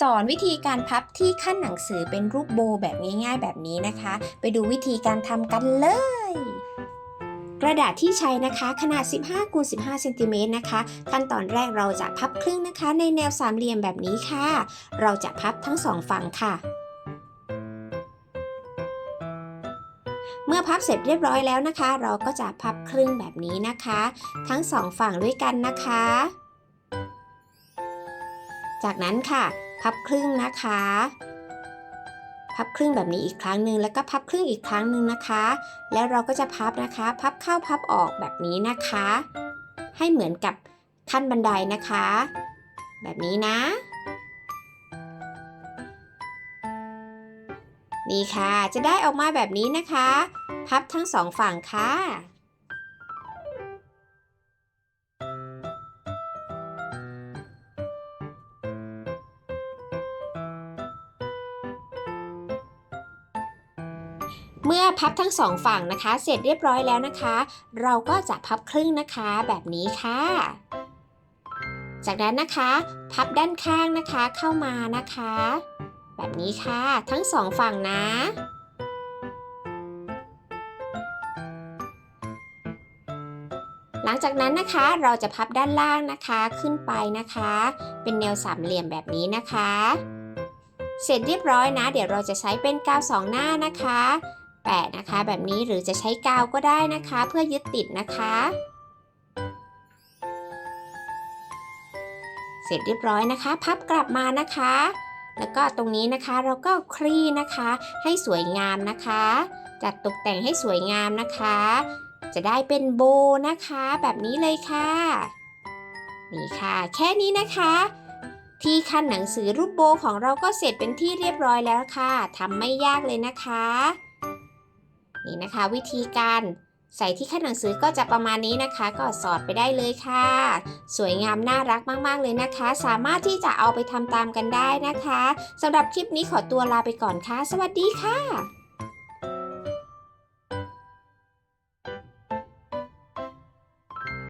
สอนวิธีการพับที่ขั้นหนังสือเป็นรูปโบแบบง่ายๆ แบบนี้นะคะ ไปดูวิธีการทำกันเลย กระดาษที่ใช้นะคะขนาด 15คูณ15เซนติเมตรนะคะ ขั้นตอนแรกเราจะพับครึ่งนะคะ ในแนวสามเหลี่ยมแบบนี้ค่ะ เราจะพับทั้งสองฝั่งค่ะ เมื่อพับเสร็จเรียบร้อยแล้วนะคะ เราก็จะพับครึ่งแบบนี้นะคะ ทั้งสองฝั่งด้วยกันนะคะ จากนั้นค่ะ พับครึ่งนะคะ พับครึ่งแบบนี้อีกครั้งหนึ่งแล้วก็พับครึ่งอีกครั้งหนึ่งนะคะ แล้วเราก็จะพับนะคะ พับเข้าพับออกแบบนี้นะคะ ให้เหมือนกับขั้นบันไดนะคะ แบบนี้นะ นี่ค่ะ จะได้ออกมาแบบนี้นะคะ พับทั้งสองฝั่งค่ะ เมื่อพับทั้งสองฝั่งนะคะ เสร็จเรียบร้อยแล้วนะคะ เราก็จะพับครึ่งนะคะแบบนี้ค่ะ จากนั้นนะคะ พับด้านข้างนะคะเข้ามานะคะ แบบนี้ค่ะทั้งสองฝั่งนะหลังจากนั้นนะคะเราจะพับด้านล่างนะคะขึ้นไปนะคะ เป็นแนวสามเหลี่ยมแบบนี้นะคะ เสร็จเรียบร้อยนะ เดี๋ยวเราจะใช้เป็นกาวสองหน้านะคะ แปะนะคะ แบบนี้หรือจะใช้กาวก็ได้นะคะ เพื่อยึดติดนะคะ เสร็จเรียบร้อยนะคะ พับกลับมานะคะ แล้วก็ตรงนี้นะคะเราก็คลี่นะคะ ให้สวยงามนะคะ จัดตกแต่งให้สวยงามนะคะ จะได้เป็นโบนะคะ แบบนี้เลยค่ะนี่ค่ะ แค่นี้นะคะที่ขั้นหนังสือรูปโบของเราก็เสร็จเป็นที่เรียบร้อยแล้วค่ะ ทำไม่ยากเลยนะคะ นี่นะคะ วิธีการใส่ที่แค่หนังสือก็จะประมาณนี้นะคะ ก็สอดไปได้เลยค่ะ สวยงามน่ารักมาก ๆ เลยนะคะ สามารถที่จะเอาไปทำตามกันได้นะคะสำหรับคลิปนี้ขอตัวลาไปก่อนค่ะ สวัสดีค่ะ